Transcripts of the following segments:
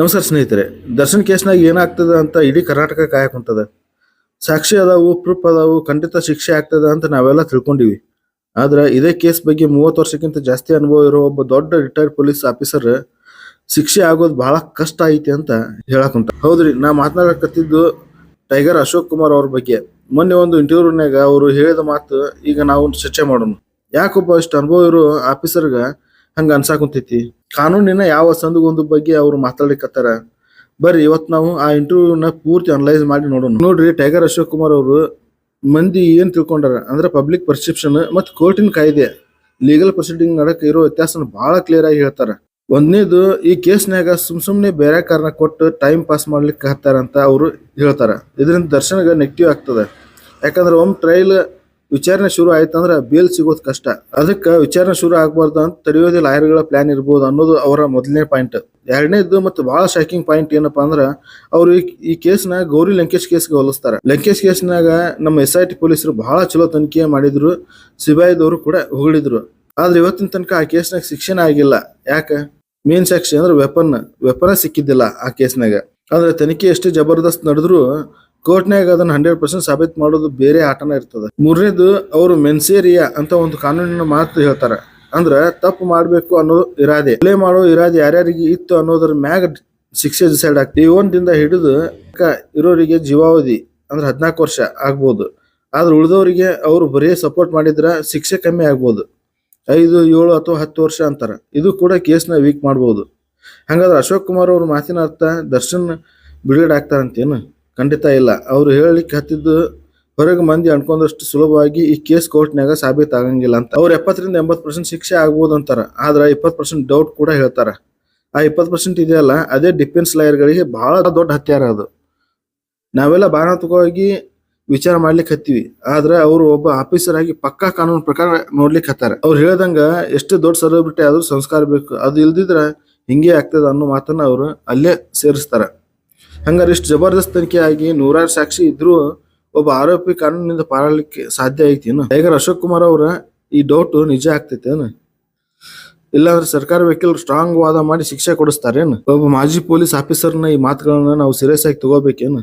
ನಮಸ್ಕಾರ ಸ್ನೇಹಿತರೆ, ದರ್ಶನ್ ಕೇಸ್ನಾಗ ಏನಾಗ್ತದ ಅಂತ ಇಡೀ ಕರ್ನಾಟಕ ಕಾಯಕ್ ಕುಂತದ. ಸಾಕ್ಷಿ ಅದಾವು, ಪ್ರೂಫ್ ಅದಾವು, ಖಂಡಿತ ಶಿಕ್ಷೆ ಆಗ್ತದ ಅಂತ ನಾವೆಲ್ಲ ತಿಳ್ಕೊಂಡಿವಿ. ಆದ್ರೆ ಇದೇ ಕೇಸ್ ಬಗ್ಗೆ ಮೂವತ್ತು ವರ್ಷಕ್ಕಿಂತ ಜಾಸ್ತಿ ಅನುಭವ ಇರೋ ಒಬ್ಬ ದೊಡ್ಡ ರಿಟೈರ್ಡ್ ಪೊಲೀಸ್ ಆಫೀಸರ್ ಶಿಕ್ಷೆ ಆಗೋದು ಬಹಳ ಕಷ್ಟ ಐತಿ ಅಂತ ಹೇಳಕ್ ಹೊಂಟ ಹೌದ್ರಿ, ನಾ ಮಾತನಾಡಕತ್ತಿದ್ದು ಟೈಗರ್ ಅಶೋಕ್ ಕುಮಾರ್ ಅವ್ರ ಬಗ್ಗೆ. ಮೊನ್ನೆ ಒಂದು ಇಂಟರ್ವ್ಯೂನಾಗ ಅವರು ಹೇಳಿದ ಮಾತು ಈಗ ನಾವು ಚರ್ಚೆ ಮಾಡೋಣ. ಯಾಕೊಬ್ಬ ಇಷ್ಟು ಅನುಭವ ಇರೋ ಆಫೀಸರ್ಗ ಹಂಗ ಅನ್ಸಾಕುಂತೈತಿ. ಕಾನೂನಿನ ಯಾವ ಸಂದಗೊಂದು ಬಗ್ಗೆ ಅವ್ರು ಮಾತಾಡ್ಲಿಕ್ಕತ್ತಾರ ಬರ್ರಿ, ಇವತ್ ನಾವು ಆ ಇಂಟರ್ವ್ಯೂನ ಪೂರ್ತಿ ಅನಲೈಸ್ ಮಾಡಿ ನೋಡೋಣ. ನೋಡ್ರಿ, ಟೈಗರ್ ಅಶೋಕ್ ಕುಮಾರ್ ಅವರು ಮಂದಿ ಏನ್ ತಿಳ್ಕೊಂಡಾರ? ಅಂದ್ರೆ ಪಬ್ಲಿಕ್ ಪರ್ಸೆಪ್ಷನ್ ಮತ್ತು ಕೋರ್ಟಿನ ಕಾಯ್ದೆ, ಲೀಗಲ್ ಪ್ರೊಸೀಡಿಂಗ್ ನಡಕ್ ಇರೋ ವ್ಯತ್ಯಾಸನ ಬಹಳ ಕ್ಲಿಯರ್ ಆಗಿ ಹೇಳ್ತಾರ. ಒಂದನೇದು, ಈ ಕೇಸ್ನ್ಯಾಗ ಸುಮ್ ಸುಮ್ನೆ ಬೇರೆ ಕಾರಣ ಕೊಟ್ಟು ಟೈಮ್ ಪಾಸ್ ಮಾಡ್ಲಿಕ್ಕೆ ಹತ್ತಾರ ಅಂತ ಅವರು ಹೇಳ್ತಾರ. ಇದರಿಂದ ದರ್ಶನಗ ನೆಗೆಟಿವ್ ಆಗ್ತದೆ. ಯಾಕಂದ್ರೆ ಒಮ್ಮೆ ಟ್ರಯಲ್ ವಿಚಾರಣೆ ಶುರು ಆಯ್ತಂದ್ರ ಬೇಲ್ ಸಿಗೋದು ಕಷ್ಟ. ಅದಕ್ಕೆ ವಿಚಾರಣೆ ಶುರು ಆಗ್ಬಾರ್ದು ಅಂತ ತಡೆಯೋದೇ ಲಾಯರ್ಗಳ ಪ್ಲಾನ್ ಇರ್ಬೋದು ಅನ್ನೋದು ಅವರ ಮೊದಲನೇ ಪಾಯಿಂಟ್ ಎರಡನೇದು ಮತ್ತು ಬಹಳ ಶಾಕಿಂಗ್ ಪಾಯಿಂಟ್ ಏನಪ್ಪಾ ಅಂದ್ರ ಅವರು ಈ- ಕೇಸ್ನ ಗೌರಿ ಲಂಕೇಶ್ ಕೇಸ್ಗೆ ಹೋಲಿಸ್ತಾರೆ. ಲಂಕೇಶ್ ಕೇಸ್ನಾಗ ನಮ್ಮ ಎಸ್ ಐ ಟಿ ಪೊಲೀಸರು ಬಹಳ ಚಲೋ ತನಿಖೆ ಮಾಡಿದ್ರು ಸಿಬಿಐದವರು ಕೂಡ ಹೊಗಳಿದ್ರು. ಆದ್ರೆ ಇವತ್ತಿನ ತನಕ ಆ ಕೇಸ್ನಾಗ ಶಿಕ್ಷಣ ಆಗಿಲ್ಲ. ಯಾಕೆ? ಮೇನ್ ಸಾಕ್ಷಿ ಅಂದ್ರೆ ವೆಪನ್ ವೆಪನ್ ಸಿಕ್ಕಿದ್ದಿಲ್ಲ ಆ ಕೇಸ್ನಾಗ ಅಂದ್ರೆ ತನಿಖೆ ಎಷ್ಟು ಜಬರ್ದಸ್ತ್ ನಡೆದ್ರು ಕೋರ್ಟ್ನಾಗ ಅದನ್ನ ಹಂಡ್ರೆಡ್ ಪರ್ಸೆಂಟ್ ಸಾಬೀತ್ ಮಾಡೋದು ಬೇರೆ ಆಟನ ಇರ್ತದ. ಮೂರನೇದು ಅವರು ಮೆನ್ಸೇರಿಯಾ ಅಂತ ಒಂದು ಕಾನೂನಿನ ಮಾತು ಹೇಳ್ತಾರೆ. ಅಂದ್ರ ತಪ್ಪು ಮಾಡಬೇಕು ಅನ್ನೋ ಇರಾದೆ. ಕೊಲೆ ಮಾಡೋ ಇರಾದೆ ಯಾರ್ಯಾರಿಗೆ ಇತ್ತು ಅನ್ನೋದ್ರ ಮ್ಯಾಗ ಶಿಕ್ಷೆ ಡಿಸೈಡ್ ಆಗ್ತದೆ. ಒಂದಿಂದ ಹಿಡಿದು ಇರೋರಿಗೆ ಜೀವಾವಧಿ ಅಂದ್ರೆ ಹದಿನಾಲ್ಕು ವರ್ಷ ಆಗ್ಬೋದು. ಆದ್ರೆ ಉಳಿದವರಿಗೆ ಅವರು ಬರೀ ಸಪೋರ್ಟ್ ಮಾಡಿದ್ರ ಶಿಕ್ಷೆ ಕಮ್ಮಿ ಆಗ್ಬೋದು. ಐದು, ಏಳು ಅಥವಾ ಹತ್ತು ವರ್ಷ ಅಂತಾರೆ. ಇದು ಕೂಡ ಕೇಸ್ನ ವೀಕ್ ಮಾಡ್ಬೋದು. ಹಂಗಾದ್ರೆ ಅಶೋಕ್ ಕುಮಾರ್ ಅವ್ರ ಮಾತಿನ ಅರ್ಥ ದರ್ಶನ್ ಬಿಡುಗಡೆ ಆಗ್ತಾರಂತೇನು? ಖಂಡಿತ ಇಲ್ಲ. ಅವರು ಹೇಳಲಿಕ್ಕೆ ಹತ್ತಿದ್ದು ಹೊರಗೆ ಮಂದಿ ಅನ್ಕೊಂಡಷ್ಟು ಸುಲಭವಾಗಿ ಈ ಕೇಸ್ ಕೋರ್ಟ್ನಾಗ ಸಾಬೀತಾಗಂಗಿಲ್ಲ ಅಂತ. ಅವ್ರು ಎಪ್ಪತ್ತರಿಂದ ಎಂಬತ್ತು ಪರ್ಸೆಂಟ್ ಶಿಕ್ಷೆ ಆಗ್ಬೋದು ಅಂತಾರ. ಆದ್ರೆ ಇಪ್ಪತ್ತು ಪರ್ಸೆಂಟ್ ಡೌಟ್ ಕೂಡ ಹೇಳ್ತಾರ. ಆ ಇಪ್ಪತ್ತು ಪರ್ಸೆಂಟ್ ಇದೆಯಲ್ಲ, ಅದೇ ಡಿಫೆನ್ಸ್ ಲಾಯರ್ಗಳಿಗೆ ಬಹಳ ದೊಡ್ಡ ಹತ್ಯಾರ ಅದು. ನಾವೆಲ್ಲ ಭಾವನಾತ್ಮಕವಾಗಿ ವಿಚಾರ ಮಾಡ್ಲಿಕ್ಕೆ ಹತ್ತೀವಿ. ಆದ್ರೆ ಅವರು ಒಬ್ಬ ಆಫೀಸರ್ ಆಗಿ ಪಕ್ಕಾ ಕಾನೂನು ಪ್ರಕಾರ ನೋಡ್ಲಿಕ್ಕೆ ಹತ್ತಾರ. ಅವ್ರು ಹೇಳ್ದಂಗ ಎಷ್ಟು ದೊಡ್ಡ ಸೆಲೆಬ್ರಿಟಿ ಆದ್ರೂ ಸಂಸ್ಕಾರ ಬೇಕು. ಅದು ಇಲ್ದಿದ್ರೆ ಹಿಂಗೆ ಆಗ್ತದ ಅನ್ನೋ ಮಾತನ್ನ ಅವರು ಅಲ್ಲೇ ಸೇರಿಸ್ತಾರ. ಹಂಗಾರೆ ಇಷ್ಟು ಜಬರ್ದಸ್ತ್ ತನಿಖೆ ಆಗಿ ನೂರಾರು ಸಾಕ್ಷಿ ಇದ್ರೂ ಒಬ್ಬ ಆರೋಪಿ ಕಾನೂನಿನಿಂದ ಪಾರಾಡಲಿಕ್ಕೆ ಸಾಧ್ಯ ಐತಿ ಏನು? ಹೇಗಾರ ಅಶೋಕ್ ಕುಮಾರ್ ಅವರ ಈ ಡೌಟ್ ನಿಜ ಆಗ್ತೈತೇನು ಇಲ್ಲಾಂದ್ರೆ ಸರ್ಕಾರ ವಕೀಲರು ಸ್ಟ್ರಾಂಗ್ ವಾದ ಮಾಡಿ ಶಿಕ್ಷೆ ಕೊಡಿಸ್ತಾರೇನು ಒಬ್ಬ ಮಾಜಿ ಪೊಲೀಸ್ ಆಫೀಸರ್ನ ಈ ಮಾತುಗಳನ್ನ ನಾವು ಸೀರಿಯಸ್ ಆಗಿ ತಗೋಬೇಕೇನು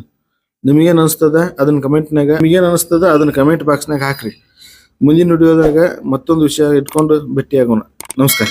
ನಿಮಗೇನು ಅನಿಸ್ತದೆ? ಅದನ್ನ ಕಮೆಂಟ್ನಾಗ ನಿಮಗೇನು ಅನಿಸ್ತದೆ? ಅದನ್ನ ಕಮೆಂಟ್ ಬಾಕ್ಸ್ನಾಗ ಹಾಕ್ರಿ. ಮುಂದಿನ ವಿಡಿಯೋದಾಗ ಮತ್ತೊಂದು ವಿಷಯ ಇಟ್ಕೊಂಡು ಭೇಟಿಯಾಗೋಣ. ನಮಸ್ಕಾರ.